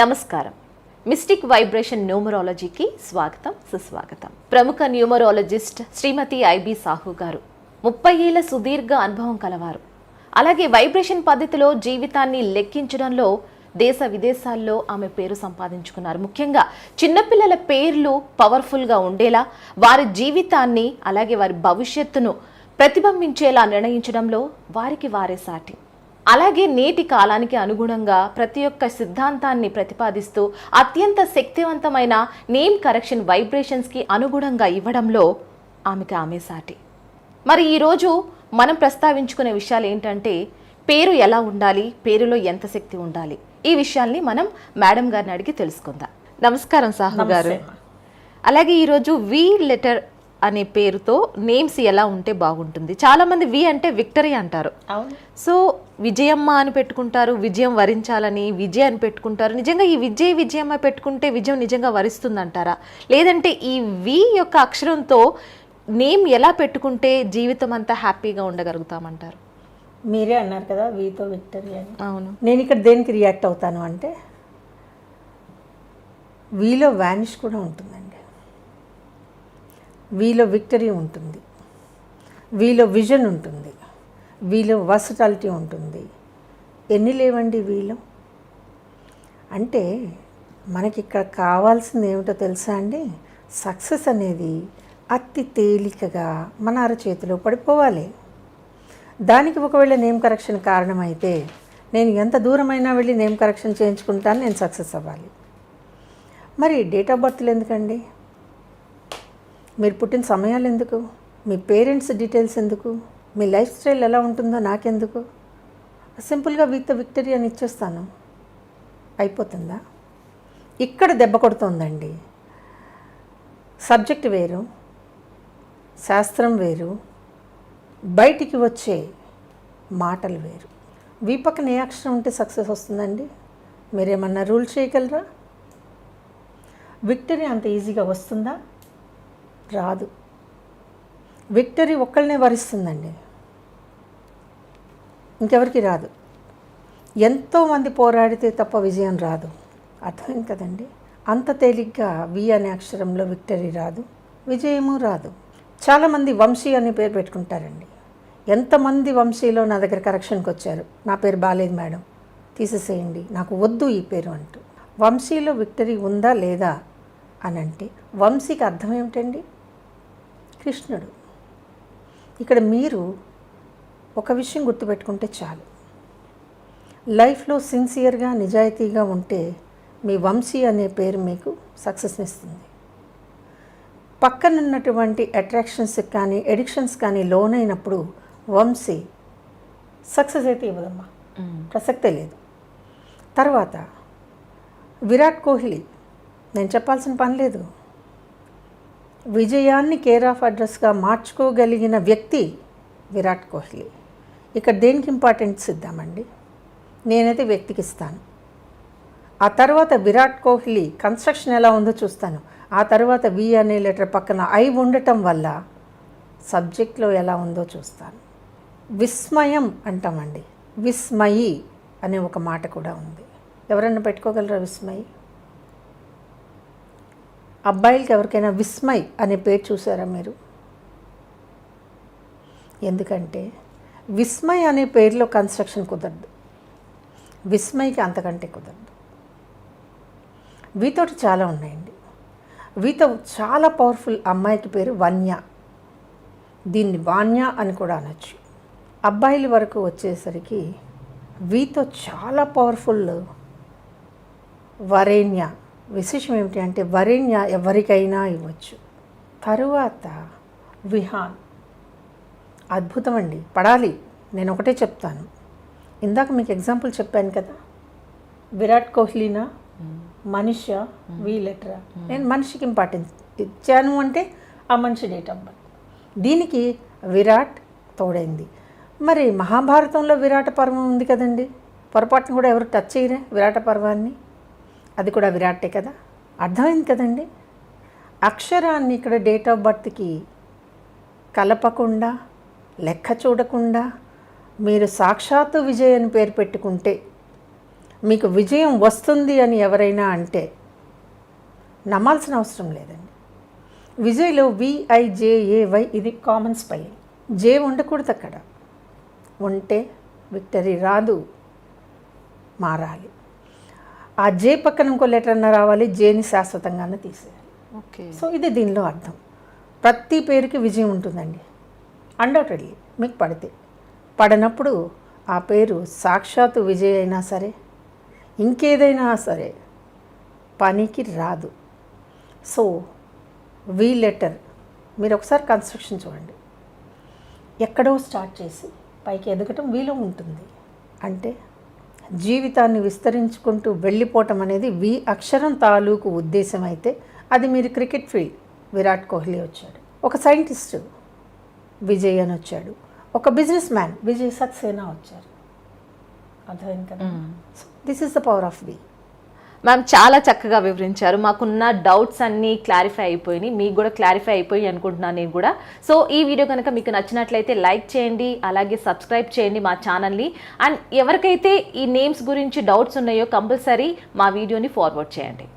నమస్కారం. Mystic vibration న్యూమరాలజీకి స్వాగతం సుస్వాగతం. ప్రముఖ న్యూమరాలజిస్ట్ శ్రీమతి ఐబి సాహు గారు ముప్పై ఏళ్ళ సుదీర్ఘ అనుభవం కలవారు. అలాగే వైబ్రేషన్ పద్ధతిలో జీవితాన్ని లెక్కించడంలో దేశ విదేశాల్లో ఆమె పేరు సంపాదించుకున్నారు. ముఖ్యంగా చిన్నపిల్లల పేర్లు పవర్ఫుల్గా ఉండేలా వారి జీవితాన్ని అలాగే వారి భవిష్యత్తును ప్రతిబింబించేలా నిర్ణయించడంలో వారికి వారే సాటి అలాగే నేటి కాలానికి అనుగుణంగా ప్రతి ఒక్క సిద్ధాంతాన్ని ప్రతిపాదిస్తూ అత్యంత శక్తివంతమైన నేమ్ కరెక్షన్ వైబ్రేషన్స్కి అనుగుణంగా ఇవ్వడంలో ఆమెకి ఆమె సాటి మరి ఈరోజు మనం ప్రస్తావించుకునే విషయాలు ఏంటంటే పేరు ఎలా ఉండాలి పేరులో ఎంత శక్తి ఉండాలి? ఈ విషయాల్ని మనం మేడం గారిని అడిగి తెలుసుకుందాం. నమస్కారం సాహు గారు. అలాగే ఈరోజు వి లెటర్ అనే పేరుతో నేమ్స్ ఎలా ఉంటే బాగుంటుంది? చాలా మంది వి అంటే విక్టరీ అంటారు. సో విజయమ్మ అని పెట్టుకుంటారు విజయం వరించాలని విజయ్ అని పెట్టుకుంటారు. నిజంగా ఈ విజయ్ విజయమ్మ పెట్టుకుంటే విజయం నిజంగా వరిస్తుందంటారా? లేదంటే ఈ వి యొక్క అక్షరంతో నేమ్ ఎలా పెట్టుకుంటే జీవితం అంతా హ్యాపీగా ఉండగలుగుతామంటారు? మీరే అన్నారు కదా వీతో విక్టరీ అని. అవును. నేను ఇక్కడ దేనికి రియాక్ట్ అవుతాను అంటే వీలో వ్యానిష్ కూడా ఉంటుందండి. వీలో విక్టరీ ఉంటుంది. వీలో విజన్ ఉంటుంది. వీలో వర్సటాలిటీ ఉంటుంది. ఎన్ని లేవండి వీలో? అంటే మనకి ఇక్కడ కావాల్సింది ఏమిటో తెలుసా అండి? సక్సెస్ అనేది అతి తేలికగా మన అరచేతిలో పడిపోవాలి. దానికి ఒకవేళ నేమ్ కరెక్షన్ కారణమైతే నేను ఎంత దూరమైనా వెళ్ళి నేమ్ కరెక్షన్ చేయించుకుంటాను నేను సక్సెస్ అవ్వాలి. మరి డేట్ ఆఫ్ బర్త్లు ఎందుకండి? మీరు పుట్టిన సమయాలు ఎందుకు? మీ పేరెంట్స్ డీటెయిల్స్ ఎందుకు? మీ లైఫ్ స్టైల్ ఎలా ఉంటుందో నాకెందుకు? సింపుల్గా విత్ విక్టరీ అని ఇచ్చేస్తాను. అయిపోతుందా? ఇక్కడ దెబ్బ కొడుతోందండి. సబ్జెక్ట్ వేరు శాస్త్రం వేరు బయటికి వచ్చే మాటలు వేరు. వీ పక్కన ఏ అక్షరం ఉంటే సక్సెస్ వస్తుందండి? మీరేమన్నా రూల్ చేయగలరా? విక్టరీ అంత ఈజీగా వస్తుందా? రాదు. విక్టరీ ఒక్కళ్ళనే వరిస్తుందండి. ఇంకెవరికి రాదు. ఎంతోమంది పోరాడితే తప్ప విజయం రాదు. అర్థమైంది కదండి? అంత తేలిగ్గా వి అనే అక్షరంలో విక్టరీ రాదు. విజయము రాదు. చాలామంది వంశీ అనే పేరు పెట్టుకుంటారండి. ఎంతమంది వంశీలో నా దగ్గర కరెక్షన్కి వచ్చారు? నా పేరు బాలేదు మేడం. తీసేసేయండి. నాకు వద్దు ఈ పేరు అంటూ. వంశీలో విక్టరీ ఉందా లేదా అని అంటే వంశీకి అర్థం ఏమిటండి? కృష్ణుడు. ఇక్కడ మీరు ఒక విషయం గుర్తుపెట్టుకుంటే చాలు. లైఫ్లో సిన్సియర్గా నిజాయితీగా ఉంటే మీ వంశీ అనే పేరు మీకు సక్సెస్ని ఇస్తుంది. పక్కనున్నటువంటి అట్రాక్షన్స్ కానీ ఎడిక్షన్స్ కానీ లోనైనప్పుడు వంశీ సక్సెస్ అయితే ఇవ్వదమ్మా. ప్రసక్తే లేదు. తర్వాత విరాట్ కోహ్లీ నేను చెప్పాల్సిన పని లేదు. విజయాన్ని కేర్ ఆఫ్ అడ్రస్గా మార్చుకోగలిగిన వ్యక్తి విరాట్ కోహ్లీ. ఇక్కడ దేనికి ఇంపార్టెన్స్ ఇద్దామండి? నేనైతే వ్యక్తికి ఇస్తాను. ఆ తర్వాత విరాట్ కోహ్లీ కన్స్ట్రక్షన్ ఎలా ఉందో చూస్తాను. ఆ తర్వాత వి అనే లెటర్ పక్కన ఐ ఉండటం వల్ల సబ్జెక్ట్లో ఎలా ఉందో చూస్తాను. విస్మయం అంటామండి. విస్మయి అనే ఒక మాట కూడా ఉంది. ఎవరన్నా పెట్టుకోగలరా విస్మయి? అబ్బాయిలకి ఎవరికైనా విస్మయ్ అనే పేరు చూసారా మీరు? ఎందుకంటే విస్మయ్ అనే పేరులో కన్స్ట్రక్షన్ కుదరదు. విస్మయ్కి అంతకంటే కుదరదు. వీతోటి చాలా ఉన్నాయండి. వీతో చాలా పవర్ఫుల్ అమ్మాయికి పేరు వన్య. దీన్ని వాన్య అని కూడా అనొచ్చు. అబ్బాయిల వరకు వచ్చేసరికి వీతో చాలా పవర్ఫుల్ వరేణ్య. విశేషం ఏమిటి అంటే వరేణ్య ఎవరికైనా ఇవ్వచ్చు. తరువాత విహాన్. అద్భుతం అండి పడాలి. నేను ఒకటే చెప్తాను. ఇందాక మీకు ఎగ్జాంపుల్ చెప్పాను కదా. విరాట్ కోహ్లీనా? మనిష? వి లెటరా? నేను మనిషికి ఇంపార్టెన్స్ ఇచ్చాను అంటే ఆ మనిషి డేట్ ఆఫ్ బర్త్ దీనికి విరాట్ తోడైంది. మరి మహాభారతంలో విరాట పర్వం ఉంది కదండి. పొరపాటున కూడా ఎవరు టచ్ చేయరే విరాట పర్వాన్ని? అది కూడా విరాటే కదా. అర్థమైంది కదండి. అక్షరాన్ని ఇక్కడ డేట్ ఆఫ్ బర్త్కి కలపకుండా లెక్క చూడకుండా మీరు సాక్షాత్తు విజయ్ అని పేరు పెట్టుకుంటే మీకు విజయం వస్తుంది అని ఎవరైనా అంటే నమ్మాల్సిన అవసరం లేదండి. విజయ్లో విఐజేఏవై ఇది కామన్ స్పెల్లింగ్ జే ఉండకూడదు అక్కడ. ఉంటే విక్టరీ రాదు. మారాలి. ఆ జే పక్కన ఇంకో లెటర్ అన్న రావాలి. జేని శాశ్వతంగానే తీసేయాలి. ఓకే. సో ఇది దీనిలో అర్థం. ప్రతి పేరుకి విజయం ఉంటుందండి. అన్డౌటెడ్లీ మీకు పడితే. పడినప్పుడు ఆ పేరు సాక్షాత్తు విజయ్ అయినా సరే ఇంకేదైనా సరే పనికి రాదు. సో వి లెటర్ మీరు ఒకసారి కన్స్ట్రక్షన్ చూడండి. ఎక్కడో స్టార్ట్ చేసి పైకి ఎదగటం వీలో ఉంటుంది. అంటే జీవితాన్ని విస్తరించుకుంటూ వెళ్ళిపోవటం అనేది వి అక్షరం తాలూకు ఉద్దేశం అయితే అది మీరు క్రికెట్ ఫీల్డ్ విరాట్ కోహ్లీ వచ్చాడు. ఒక సైంటిస్టు విజయ్ అని వచ్చాడు. ఒక బిజినెస్ మ్యాన్ విజయ్ సక్సేనా వచ్చారు. అర్థమైంది కదా? This is the power of we ma'am చాలా చక్కగా వివరించారు. మాకున్న డౌట్స్ అన్నీ క్లారిఫై అయిపోయినాయి. మీకు కూడా క్లారిఫై అయిపోయి అనుకుంటున్నాను నేను కూడా. సో ఈ వీడియో కనుక మీకు నచ్చినట్లయితే లైక్ చేయండి అలాగే సబ్స్క్రైబ్ చేయండి మా ఛానల్ని. అండ్ ఎవరికైతే ఈ నేమ్స్ గురించి డౌట్స్ ఉన్నాయో కంపల్సరీ మా వీడియోని ఫార్వర్డ్ చేయండి.